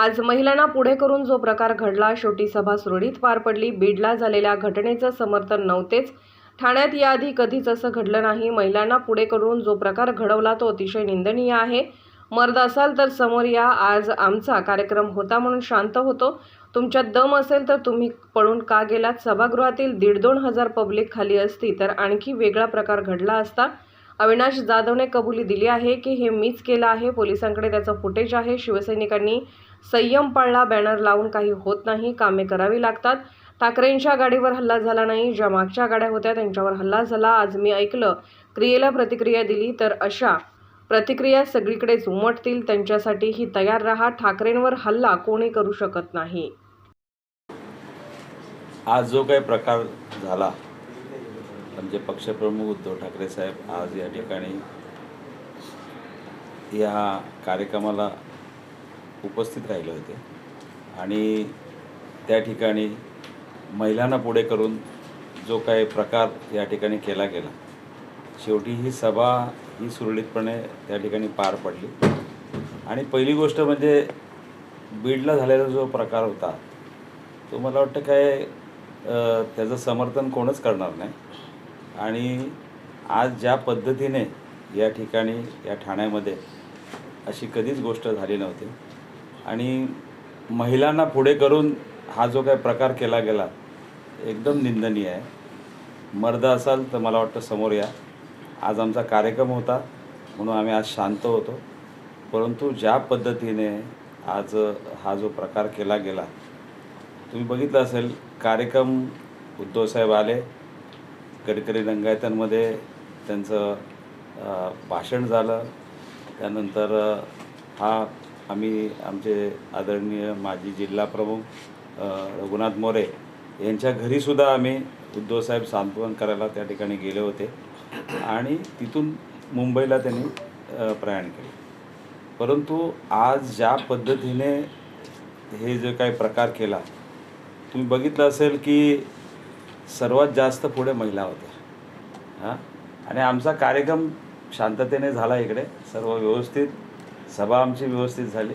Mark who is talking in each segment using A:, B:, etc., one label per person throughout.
A: आज महिलांना पुढे करून जो प्रकार घडला शेवटी सभा सुरळीत पार पडली. बीडला झालेल्या घटनेचं समर्थन नव्हतेच. ठाण्यात याआधी कधीच असं घडलं नाही. महिलांना पुढे करून जो प्रकार घडवला तो अतिशय निंदनीय आहे. मर्द असाल तर समोर या. आज आमचा कार्यक्रम होता म्हणून शांत होतो. तुमच्यात दम असेल तर तुम्ही पळून का गेलात? सभागृहातील दीड दोन हजार पब्लिक खाली असती तर आणखी वेगळा प्रकार घडला असता? अविनाश जाधवने कबुली दिली आहे की हे मीच केलं आहे. पोलिसांकडे त्याचं फुटेज आहे. शिवसैनिकांनी संयम पाळला बॅनर लावून काही होत नाही कामे करावी लागतात. ठाकरेंच्या गाडीवर हल्ला झाला नाही ज्या मागच्या गाड्या होत्या त्यांच्यावर हल्ला झाला. आज मी ऐकलं क्रियेला प्रतिक्रिया दिली तर अशा प्रतिक्रिया सगळीकडेच उमटतील. त्यांच्यासाठीही तयार राहा. ठाकरेंवर हल्ला कोणी करू शकत नाही.
B: आज जो काही प्रकार झाला आमचे पक्षप्रमुख उद्धव ठाकरे साहेब आज या ठिकाणी या कार्यक्रमाला उपस्थित राहिले होते. आणि त्या ठिकाणी महिलांना पुढे करून जो काही प्रकार या ठिकाणी केला गेला शेवटी ही सभा ही सुरळीतपणे त्या ठिकाणी पार पडली. आणि पहिली गोष्ट म्हणजे बीडला झालेला जो प्रकार होता तो मला वाटतं काय त्याचं समर्थन कोणच करणार नाही. आणि आज ज्या पद्धतीने या ठिकाणी या ठाण्यामध्ये अशी कधीच गोष्ट झाली नव्हती. आणि महिलांना पुढे करून हा जो काही प्रकार केला गेला एकदम निंदनीय आहे. मर्द असाल तर मला वाटतं समोर या. आज आमचा कार्यक्रम होता म्हणून आम्ही आज शांत होतो. परंतु ज्या पद्धतीने आज हा जो प्रकार केला गेला तुम्ही बघितलं असेल कार्यक्रम उद्धवसाहेब आले गडकरी रंगायतांमध्ये त्यांचं भाषण झालं. त्यानंतर हा आम्ही आमचे आदरणीय माजी जिल्हाप्रमुख प्रमुख रघुनाथ मोरे यांच्या घरीसुद्धा आम्ही उद्धवसाहेब सांत्वन करायला त्या ठिकाणी गेले होते. आणि तिथून मुंबईला त्यांनी प्रयाण केले. परंतु आज ज्या पद्धतीने हे जे काही प्रकार केला तुम्ही बघितलं असेल की सर्वात जास्त पुढे महिला होत्या. हां? आणि आमचा कार्यक्रम शांततेने झाला इकडे सर्व व्यवस्थित. सभा आमची व्यवस्थित झाली.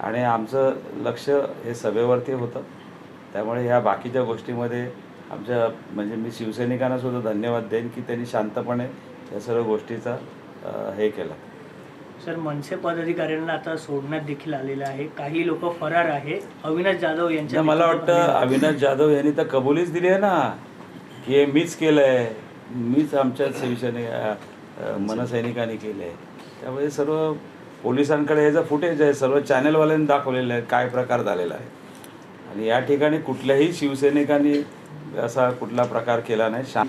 B: आणि आमचं लक्ष हे सभेवरती होतं. त्यामुळे ह्या बाकीच्या गोष्टीमध्ये आमच्या म्हणजे मी शिवसैनिकांना सुद्धा धन्यवाद देईन की त्यांनी शांतपणे या सर्व गोष्टीचा हे केलं.
C: सर मनसे पदाधिकाऱ्यांना आता सोडण्यात देखील आलेलं आहे. काही लोक फरार आहे. अविनाश जाधव यांच्या
B: मला वाटतं अविनाश जाधव यांनी तर कबुलीच दिली आहे ना की हे मीच केलं आहे मीच आमच्या शिवसेने मनसैनिकांनी केलं आहे त्यामुळे सर्व पोलिसांकडे ह्याचं फुटेज आहे. सर्व चॅनलवाल्यांनी दाखवलेलं आहे. काय प्रकार झालेला आहे. आणि या ठिकाणी कुठल्याही शिवसैनिकांनी असा कुठला प्रकार केला नाही. शा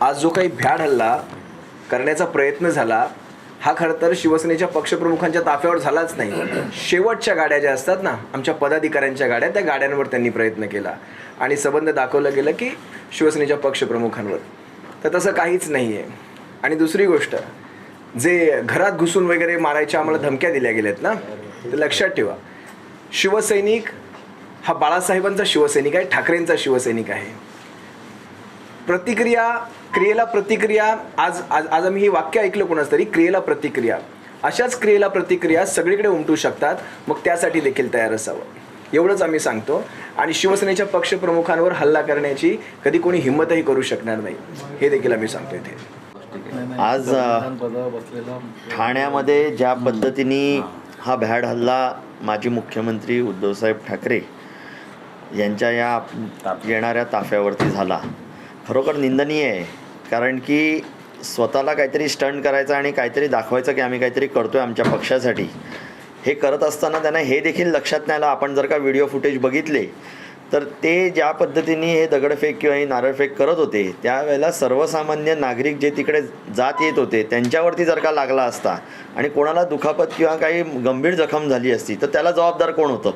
D: आज जो काही भ्याड हल्ला करण्याचा प्रयत्न झाला हा खरं तर शिवसेनेच्या पक्षप्रमुखांच्या ताफ्यावर झालाच नाही. शेवटच्या गाड्या ज्या असतात ना आमच्या पदाधिकाऱ्यांच्या गाड्या त्या गाड्यांवर त्यांनी प्रयत्न केला. आणि संबंध दाखवलं गेलं की शिवसेनेच्या पक्षप्रमुखांवर. तर तसं काहीच नाही आहे आणि दुसरी गोष्ट जे घरात घुसून वगैरे मारायच्या आम्हाला धमक्या दिल्या गेल्यात ना ते लक्षात ठेवा. शिवसैनिक हा बाळासाहेबांचा शिवसैनिक आहे ठाकरेंचा शिवसैनिक आहे. प्रतिक्रिया क्रियेला प्रतिक्रिया आज आज आज आम्ही हे वाक्य ऐकलं कोणाच तरी क्रियेला प्रतिक्रिया. अशाच क्रियेला प्रतिक्रिया सगळीकडे उमटू शकतात मग त्यासाठी देखील तयार असावं. एवढंच आम्ही सांगतो. आणि शिवसेनेच्या पक्षप्रमुखांवर हल्ला करण्याची कधी कोणी हिंमतही करू शकणार नाही. हे देखील आम्ही सांगतो इथे.
E: आज ठाण्यामध्ये ज्या पद्धतीने हा. भ्याड हल्ला माजी मुख्यमंत्री उद्धवसाहेब ठाकरे यांच्या या येणाऱ्या ताफ्यावरती झाला. खरोखर निंदनीय आहे. कारण की स्वतःला काहीतरी स्टंट करायचं आणि काहीतरी दाखवायचं की आम्ही काहीतरी करतो आहे आमच्या पक्षासाठी. हे करत असताना त्यांना हे देखील लक्षात नाही आलं आपण जर का व्हिडिओ फुटेज बघितले तर ते ज्या पद्धतीने हे दगडफेक किंवा हे नारळफेक करत होते त्यावेळेला सर्वसामान्य नागरिक जे तिकडे जात येत होते त्यांच्यावरती जर का लागला असता आणि कोणाला दुखापत किंवा काही गंभीर जखम झाली असती तर त्याला जबाबदार कोण होतं?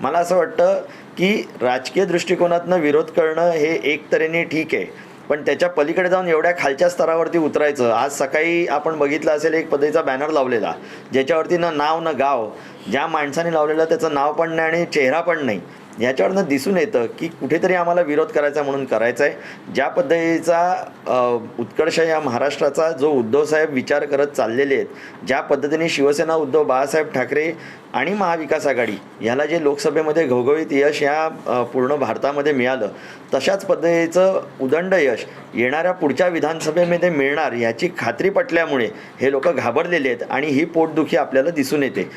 E: मला असं वाटतं की राजकीय दृष्टिकोनातनं विरोध करणं हे एक तऱ्हेने ठीक आहे. पण त्याच्या पलीकडे जाऊन एवढ्या खालच्या स्तरावरती उतरायचं आज सकाळी आपण बघितलं असेल एक पद्धतीचा बॅनर लावलेला ज्याच्यावरती ना नाव ना गाव ज्या माणसाने लावलेलं त्याचं नाव पण नाही आणि चेहरा पण नाही. याच्यावरनं दिसून येतं की कुठेतरी आम्हाला विरोध करायचा म्हणून करायचा आहे. ज्या पद्धतीचा उत्कर्ष या महाराष्ट्राचा जो उद्धवसाहेब विचार करत चाललेले आहेत ज्या पद्धतीने शिवसेना उद्धव बाळासाहेब ठाकरे आणि महाविकास आघाडी ह्याला जे लोकसभेमध्ये घवघवीत यश या पूर्ण भारतामध्ये मिळालं तशाच पद्धतीचं उदंड यश येणाऱ्या पुढच्या विधानसभेमध्ये मिळणार याची खात्री पटल्यामुळे हे लोक घाबरलेले आहेत आणि ही पोटदुखी आपल्याला दिसून येते.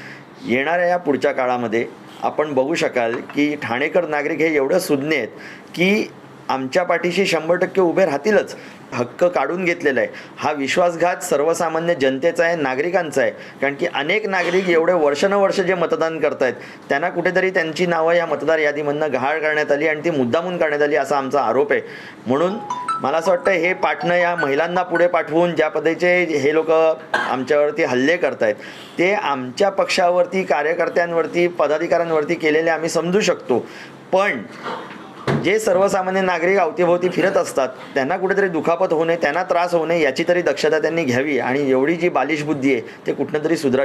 E: येणाऱ्या या पुढच्या काळामध्ये आपण बघू शकाल की ठाणेकर नागरिक हे एवढं सुज्ञ आहेत की आमच्या पाठीशी शंभर टक्के उभे राहतीलच. हक्क काढून घेतलेला आहे. हा विश्वासघात सर्वसामान्य जनतेचा आहे नागरिकांचा आहे. कारण की अनेक नागरिक एवढे वर्षानुवर्ष जे मतदान करतायत त्यांना कुठेतरी त्यांची नावं या मतदार यादीमधनं गहाळ करण्यात आली आणि ती मुद्दामून करण्यात आली असा आमचा आरोप आहे. म्हणून मला असं वाटतं हे पाठणं या महिलांना पुढे पाठवून ज्या पद्धतीचे हे लोक आमच्यावरती हल्ले करतायत ते आमच्या पक्षावरती कार्यकर्त्यांवरती पदाधिकाऱ्यांवरती केलेले आम्ही समजू शकतो. पण जे सर्वसामान्य नागरिक अवतीभोवती फिरत असतात त्यांना कुठेतरी दुखापत होऊ नये त्यांना त्रास होऊ नये याची तरी दक्षता त्यांनी घ्यावी आणि एवढी जी बालिश बुद्धी आहे ते कुठनं तरी सुधरा